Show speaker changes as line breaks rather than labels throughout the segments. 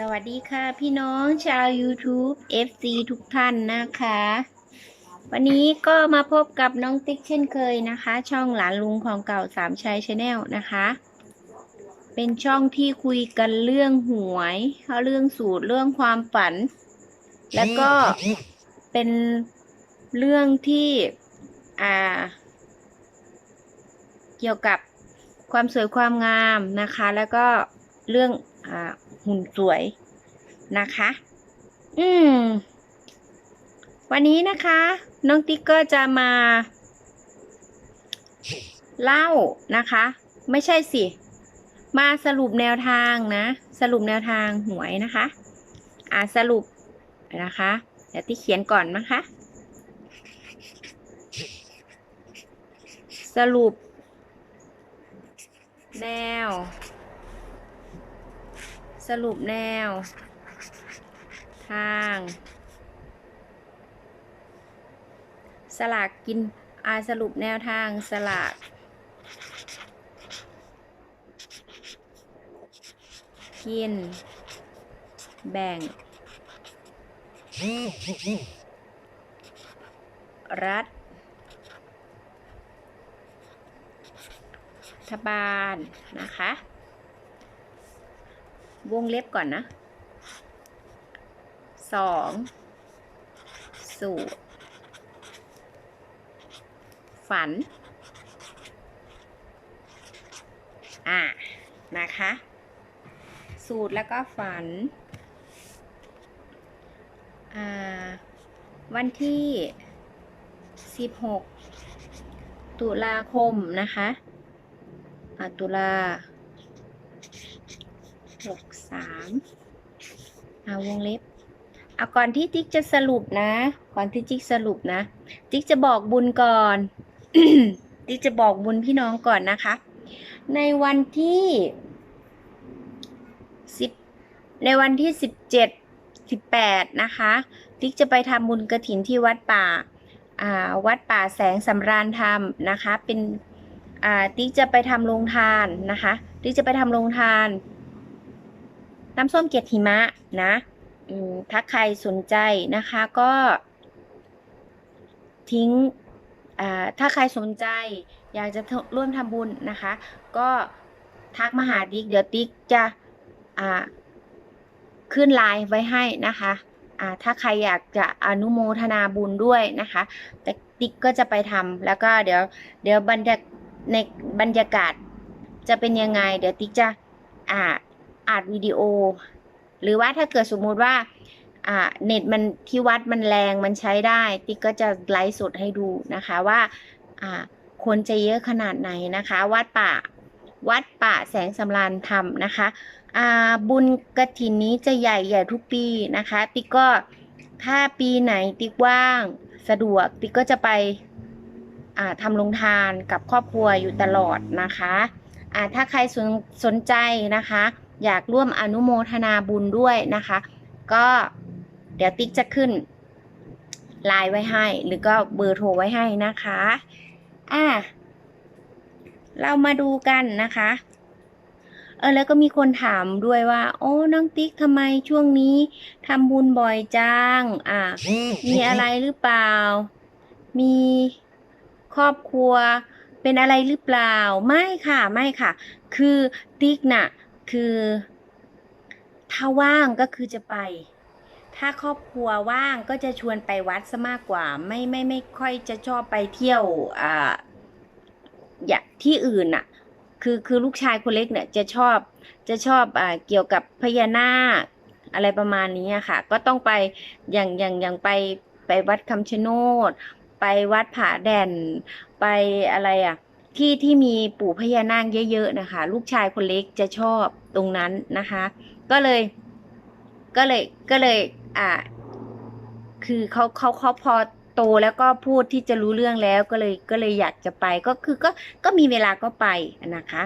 สวัสดีค่ะพี่น้องชาว YouTube FC ทุกท่านนะคะ วันนี้ก็มาพบกับน้องติ๊กเช่นเคยนะคะ ช่องหลานลุงของเก่าสามชัยชาแนลนะคะ เป็นช่องที่คุยกันเรื่องหวยเรื่องสูตรเรื่องความฝัน แล้วก็เป็นเรื่องที่อ่า เกี่ยวกับความสวยความงามนะคะ แล้วก็เรื่องอ่า หุ่นสวยนะคะ อืม วันนี้นะคะ น้องติ๊กก็จะมา เล่านะคะ ไม่ใช่สิ มาสรุปแนวทางนะ สรุปแนวทางหวยนะคะ อ่าสรุปนะคะ เดี๋ยวติ๊กเขียนก่อนนะคะ สรุป แนว สรุปแนว ทาง สลากกินอาสรุปแนวทางสลาก กิน แบ่ง รัฐรัฐบาลนะคะ วงเล็บก่อนนะสองสูตร ฝัน อ่านะคะ สูตรแล้วก็ฝัน อ่า วันที่ 16 ตุลาคมนะคะ อ่าตุลา หกสามเอาวงเล็บเอาก่อนที่ติ๊กจะสรุปนะ ก่อนที่ติ๊กสรุปนะ ติ๊กจะบอกบุญก่อน ติ๊กจะบอกบุญพี่น้องก่อนนะคะ ในวันที่สิบในวันที่สิบเจ็ดสิบแปดนะคะ ติ๊กจะไปทำบุญกระถินที่วัดป่าวัดป่าแสงสำราญธรรมนะคะ เป็นติ๊กจะไปทำโรงทานนะคะ ติ๊กจะไปทำโรงทาน น้ำส้มเกล็ดหิมะนะถ้าใครสนใจนะคะก็ทิ้งถ้าใครสนใจอยากจะร่วมทำบุญนะคะ ก็ทักมาหาติ๊กเดี๋ยวติ๊กจะขึ้นไลน์ไว้ให้นะคะถ้าใครอยากจะอนุโมทนาบุญด้วยนะคะ แต่ติ๊กก็จะไปทำแล้วก็เดี๋ยวเดี๋ยวบรรยากในบรรยากาศจะเป็นยังไง เดี๋ยวติ๊กจะอ่า อัดวิดีโอ หรือว่าถ้าเกิดสมมุติว่าอ่าเน็ตมันที่วัดมันแรงมันใช้ได้ ติ๊กก็จะไลฟ์สดให้ดูนะคะว่าอ่าคนจะเยอะขนาดไหนนะคะ วัดป่าวัดป่าแสงสำราญธรรมนะคะอ่าบุญกระถินนี้จะใหญ่ใหญ่ทุกปีนะคะ ติ๊กก็ถ้าปีไหนติ๊กว่างสะดวก ติ๊กก็จะไปทำโรงทานกับครอบครัวอยู่ตลอดนะคะถ้าใครสนสนใจนะคะ อยากร่วมอนุโมทนาบุญด้วยนะคะ ก็เดี๋ยวติ๊กจะขึ้นไลน์ไว้ให้ หรือก็เบอร์โทรไว้ให้นะคะอะเรามาดูกันนะคะ เออแล้วก็มีคนถามด้วยว่า โอ้น้องติ๊กทำไมช่วงนี้ทำบุญบ่อยจัง อะมีอะไรหรือเปล่า มีครอบครัวเป็นอะไรหรือเปล่า ไม่ค่ะ ไม่ค่ะ คือติ๊กน่ะ คือ ถ้าว่างก็คือจะไป ถ้าครอบครัวว่างก็จะชวนไปวัดซะมากกว่า ไม่ไม่ไม่ค่อยจะชอบไปเที่ยวอ่าอย่างที่อื่นน่ะคือคือลูกชายคนเล็กเนี่ยจะชอบจะชอบอ่าเกี่ยวกับพญานาคอะไรประมาณนี้ค่ะ ก็ต้องไปอย่างอย่างอย่างไปไปวัดคำชะโนด ไปวัดผาแด่น ไปอะไรอะ ที่ที่มีปู่พญานาคเยอะๆนะคะ ลูกชายคนเล็กจะชอบตรงนั้นนะคะ ก็เลย ก็เลยก็เลย อ่า คือเขาเขาเขาพอโตแล้วก็พูดที่จะรู้เรื่องแล้วก็เลยก็เลยอยากจะไปก็คือก็ก็มีเวลาก็ไปนะคะ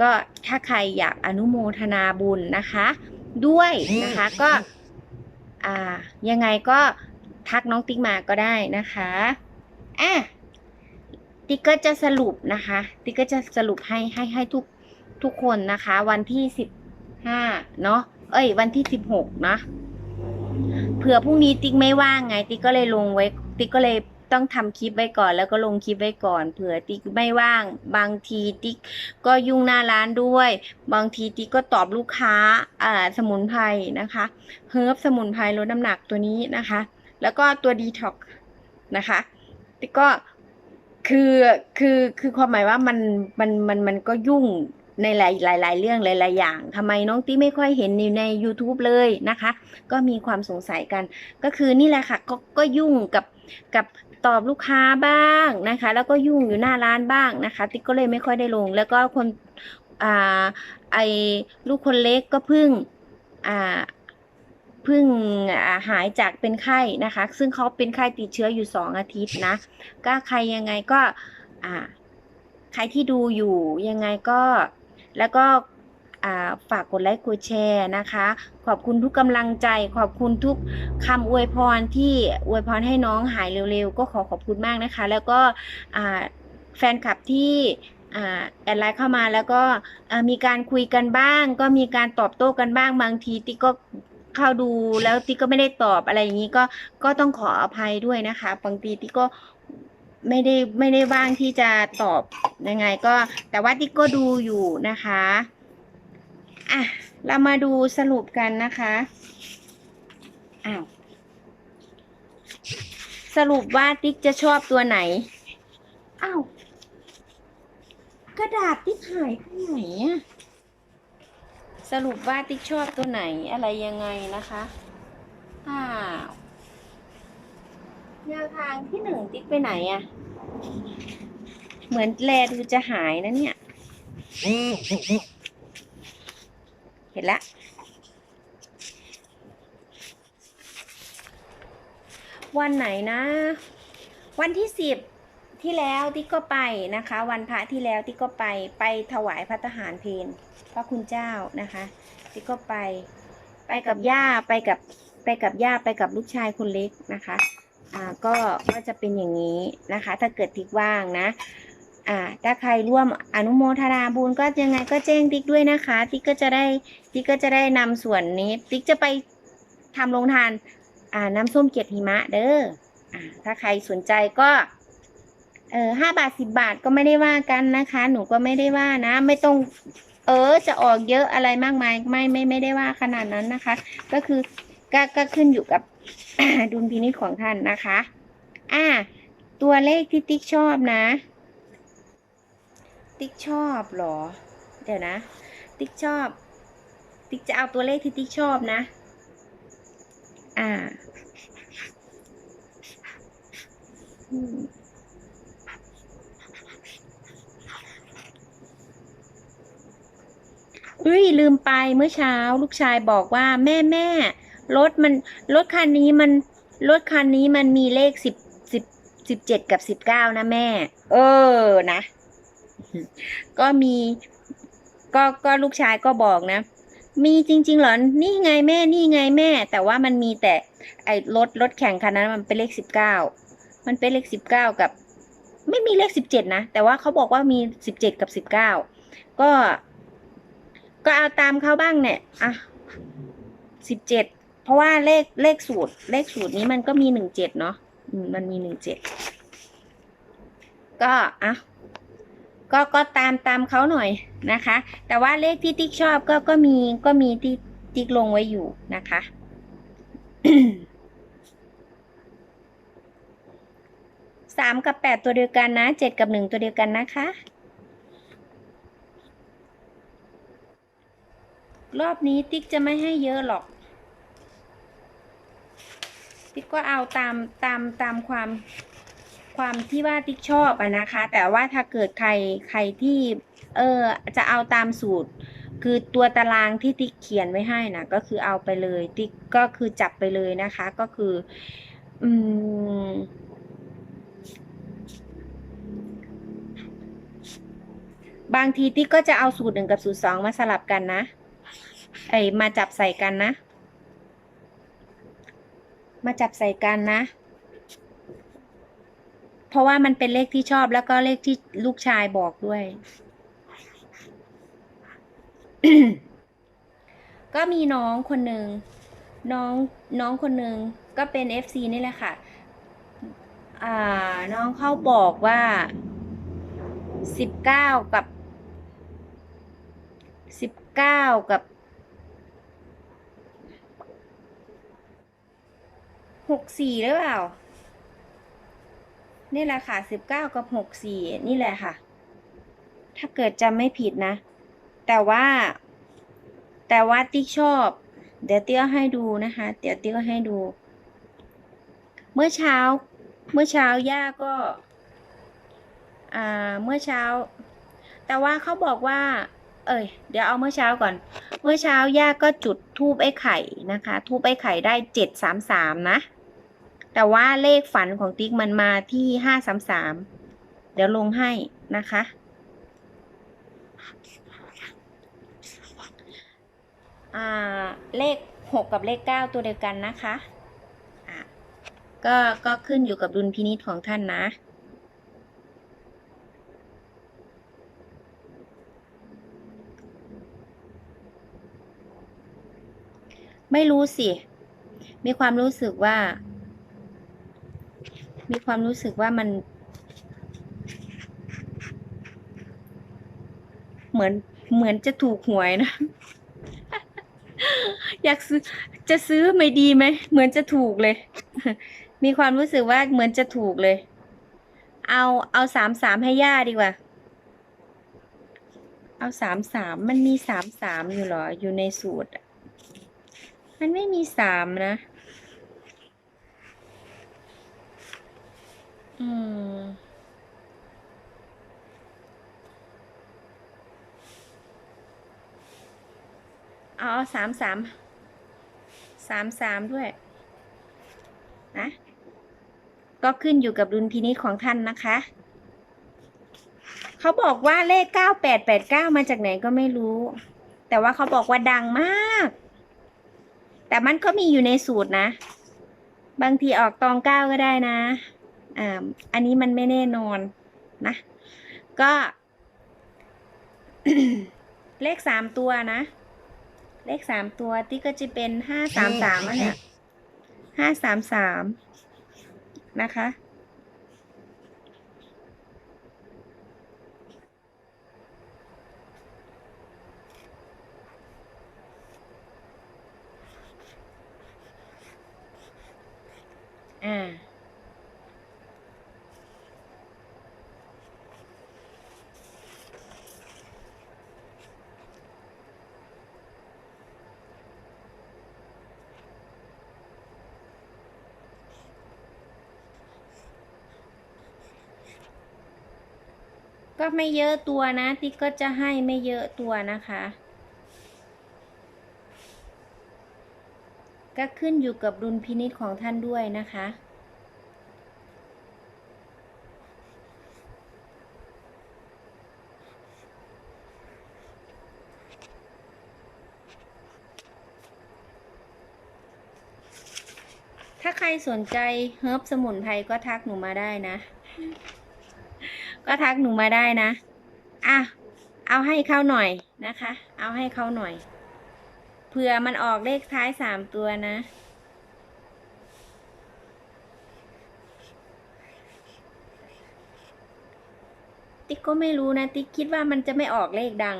ก็ถ้าใครอยากอนุโมทนาบุญนะคะ ด้วยนะคะก็อ่ายังไงก็ทักน้องติ๊กมาก็ได้นะคะอะ ติ๊กก็จะสรุปนะคะ ติ๊กก็จะสรุปให้ให้ให้ทุกทุกคนนะคะ วันที่สิบห้าเนาะเอ้ย วันที่สิบหกนะเผื่อพรุ่งนี้ติ๊กไม่ว่างไง ติ๊กก็เลยลงไว้ ติ๊กก็เลยต้องทำคลิปไว้ก่อน แล้วก็ลงคลิปไว้ก่อนเผื่อติ๊กไม่ว่าง บางทีติ๊กก็ยุ่งหน้าร้านด้วย บางทีติ๊กก็ตอบลูกค้าอ่าสมุนไพรนะคะเฮิร์บสมุนไพรลดน้ำหนักตัวนี้นะคะ แล้วก็ตัวดีท็อกนะคะ ติ๊กก็ คือคือคือความหมายว่ามันมันมันมันก็ยุ่งในหลายหลายหลายเรื่องหลายๆอย่างทำไมน้องติ๊กไม่ค่อยเห็นอยู่ใน YouTube เลยนะคะ ก็มีความสงสัยกัน ก็คือนี่แหละค่ะก็ก็ยุ่งกับกับตอบลูกค้าบ้างนะคะ แล้วก็ยุ่งอยู่หน้าร้านบ้างนะคะ ติ๊กก็เลยไม่ค่อยได้ลง แล้วก็คนอ่าไอลูกคนเล็กก็เพิ่งอ่า เพิ่งหายจากเป็นไข้นะคะ ซึ่งเขาเป็นไข้ติดเชื้ออยู่สองอาทิตย์นะ ก็ใครยังไงก็อ่าใครที่ดูอยู่ยังไงก็แล้วก็ฝากกดไลค์กดแชร์นะคะ ขอบคุณทุกกำลังใจ ขอบคุณทุกคำอวยพรที่อวยพรให้น้องหายเร็วๆ ก็ขอขอบคุณมากนะคะ แล้วก็แฟนคลับที่แอดไลน์เข้ามาแล้วก็มีการคุยกันบ้าง ก็มีการตอบโต้กันบ้างบางทีติ๊กก็ เข้าดูแล้วติ๊กก็ไม่ได้ตอบอะไรอย่างนี้ก็ก็ต้องขออภัยด้วยนะคะบางทีติ๊กก็ไม่ได้ไม่ได้ว่างที่จะตอบยังไงก็ แต่ว่าติ๊กก็ดูอยู่นะคะอะเรามาดูสรุปกันนะคะอ้าวสรุปว่าติ๊กจะชอบตัวไหนอ้าวกระดาษติ๊กหายไปไหนอะ สรุปว่าติ๊กชอบตัวไหนอะไรยังไงนะคะอ้าวแนวทางที่หนึ่งติ๊กไปไหนอะเหมือนแลดูจะหายนะเนี่ย เห็นละวันไหนนะ วันที่สิบที่แล้วที่ก็ไปนะคะ วันพระที่แล้วที่ก็ไปไปถวายพระทหารเพน ระคุณเจ้านะคะที่ก็ไปไปกับย่าไปกับไปกับย่าไปกับลูกชายคนเล็กนะคะอ่าก็ก็จะเป็นอย่างนี้นะคะ ถ้าเกิดทิกว่างนะอ่าถ้าใครร่วมอนุโมทนาบุญก็ยังไงก็แจ้งติ๊กด้วยนะคะ ติ๊กก็จะได้ติ๊กก็จะได้นำส่วนนี้ ติ๊กจะไปทำโรงทานอ่าน้ำส้มเกล็ดหิมะเด้ออ่าถ้าใครสนใจก็เออห้าบาทสิบบาทก็ไม่ได้ว่ากันนะคะ หนูก็ไม่ได้ว่านะ ไม่ต้อง เออจะออกเยอะอะไรมากมายไม่ไม่ไม่ได้ว่าขนาดนั้นนะคะ ก็คือก็ก็ขึ้นอยู่กับดุลพินิจของท่านนะคะ อ่า ตัวเลขที่ติ๊กชอบนะ ติ๊กชอบหรอ เดี๋ยวนะ ติ๊กชอบ ติ๊กจะเอาตัวเลขที่ติ๊กชอบนะ อ่า อืม ฮ้ยลืมไปเมื่อเช้า ลูกชายบอกว่าแม่แม่รถมันรถคันนี้มันรถคันนี้มันมีเลขสิบสิบสิบเจ็ดกับสิบเก้านะแม่ เออนะ ก็มี ก็ก็ลูกชายก็บอกนะ มีจริง ๆ เหรอ นี่ไงแม่นี่ไงแม่ แต่ว่ามันมีแต่ไอ้รถรถแข่งคันนั้นมันเป็นเลขสิบเก้ามันเป็นเลขสิบเก้ากับ ไม่มีเลขสิบเจ็ดนะ แต่ว่าเขาบอกว่ามีสิบเจ็ดกับสิบเก้าก็ ก็เอาตามเขาบ้างเนี่ยอะสิบเจ็ดเพราะว่าเลขเลขสูตร เลขสูตรนี้มันก็มีหนึ่งเจ็ดเนาะมันมีหนึ่งเจ็ดก็อะก็ก็ตามตามเขาหน่อยนะคะ แต่ว่าเลขที่ติ๊กชอบก็ก็มีก็มีที่ติ๊กลงไว้อยู่นะคะสามกับแปดตัวเดียวกันนะเจ็ดกับหนึ่งตัวเดียวกันนะคะ รอบนี้ติ๊กจะไม่ให้เยอะหรอก ติ๊กก็เอาตามตามตามความความที่ว่าติ๊กชอบอะนะคะ แต่ว่าถ้าเกิดใครใครที่เออจะเอาตามสูตร คือตัวตารางที่ติ๊กเขียนไว้ให้นะก็คือเอาไปเลย ติ๊กก็คือจับไปเลยนะคะ ก็คืออืมบางทีติ๊กก็จะเอาสูตรหนึ่งกับสูตรสองมาสลับกันนะ ไอมาจับใส่กันนะ มาจับใส่กันนะ เพราะว่ามันเป็นเลขที่ชอบแล้วก็เลขที่ลูกชายบอกด้วย ก็มีน้องคนหนึ่งน้องน้องคนหนึ่งก็เป็น FC นี่แหละค่ะอ่าน้องเขาบอกว่าสิบเก้ากับสิบเก้ากับ หกสี่หรือเปล่า นี่แหละค่ะสิบเก้ากับหกสี่นี่แหละค่ะ ถ้าเกิดจำไม่ผิดนะ แต่ว่า แต่ว่าติ๊กชอบ เดี๋ยวเตี้ยให้ดูนะคะ เดี๋ยวเตี้ยให้ดู เมื่อเช้า เมื่อเช้าย่าก็อ่าเมื่อเช้า แต่ว่าเขาบอกว่า เอ้ย เดี๋ยวเอาเมื่อเช้าก่อน เมื่อเช้าย่าก็จุดทูบไอ้ไข่นะคะ ทูบไอ้ไข่ได้เจ็ดสามสามนะ แต่ว่าเลขฝันของติ๊กมันมาที่ห้าสามสามเดี๋ยวลงให้นะคะ อ่า เลขหกกับเลขเก้าตัวเดียวกันนะคะอะก็ก็ขึ้นอยู่กับดุลพินิจของท่านนะไม่รู้สิ มีความรู้สึกว่า มีความรู้สึกว่ามันเหมือนเหมือนจะถูกหวยนะ อยากซื้อจะซื้อไม่ดีไหมเหมือนจะถูกเลย มีความรู้สึกว่าเหมือนจะถูกเลย เอาเอาสามสามให้ย่าดีกว่า เอาสามสามมันมีสามสามอยู่หรออยู่ในสูตร มันไม่มีสามนะ อืม เอาเอสามสาม สามสามด้วย นะ ก็ขึ้นอยู่กับดุลพินิจของท่านนะคะ เขาบอกว่าเลขเก้าแปดแปดเก้ามาจากไหนก็ไม่รู้ แต่ว่าเขาบอกว่าดังมาก แต่มันก็มีอยู่ในสูตรนะ บางทีออกตองเก้าก็ได้นะ อ่าอันนี้มันไม่แน่นอนนะ ก็ เลขสามตัวนะ เลขสามตัวที่ก็จะเป็นห้าสามสามเนี่ยห้าสามสามนะคะอ่า ก็ไม่เยอะตัวนะ ติ๊กก็จะให้ไม่เยอะตัวนะคะ ก็ขึ้นอยู่กับดุลพินิจของท่านด้วยนะคะถ้าใครสนใจเฮิร์บสมุนไพรก็ทักหนูมาได้นะ ก็ทักหนูมาได้นะ อะ เอาให้เขาหน่อยนะคะ เอาให้เขาหน่อย เผื่อมันออกเลขท้ายสามตัวนะ ติ๊กก็ไม่รู้นะ ติ๊กคิดว่ามันจะไม่ออกเลขดัง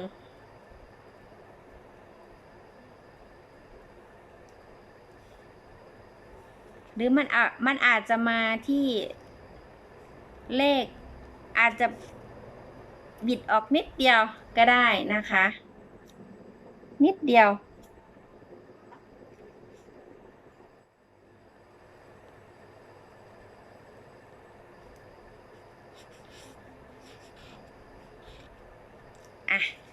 หรือมันอามันอาจจะมาที่เลข อาจจะบิดออกนิดเดียวก็ได้นะคะ นิดเดียว อะ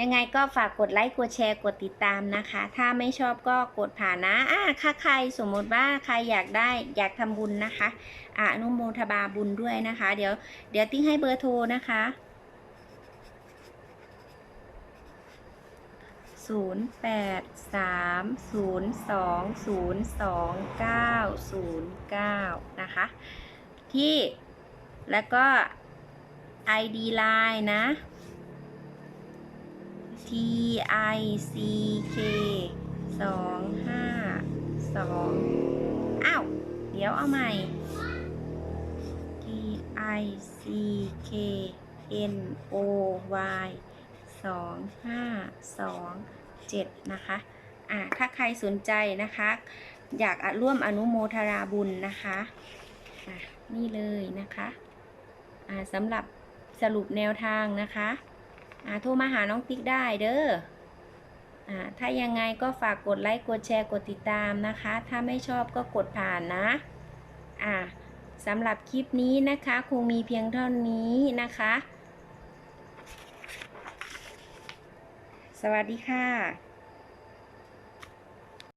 ยังไงก็ฝากกดไลค์ กดแชร์ กดติดตามนะคะ ถ้าไม่ชอบก็กดผ่านนะอะถ้าใครสมมติว่าใครอยากได้อยากทำบุญนะคะอะอนุโมทบาบุญด้วยนะคะ เดี๋ยวเดี๋ยวติ้งให้เบอร์โทรนะคะศูนย์แปดสามศูนย์สองศูนย์สองเก้าศูนย์เก้านะคะ ที่แล้วก็ ID Line นะ T I C K สองห้าสองอ้าว เดี๋ยวเอาใหม่ T I C K N O Y สองห้าสองเจ็ดนะคะ อ่าถ้าใครสนใจนะคะ อยากร่วมอนุโมทนาบุญนะคะอะนี่เลยนะคะ อ่าสำหรับสรุปแนวทางนะคะ โทรมาหาน้องติ๊กได้เด้ออ่าถ้ายังไงก็ฝากกดไลค์ กดแชร์ กดติดตามนะคะ ถ้าไม่ชอบก็กดผ่านนะอ่าสำหรับคลิปนี้นะคะ คงมีเพียงเท่านี้นะคะ สวัสดีค่ะ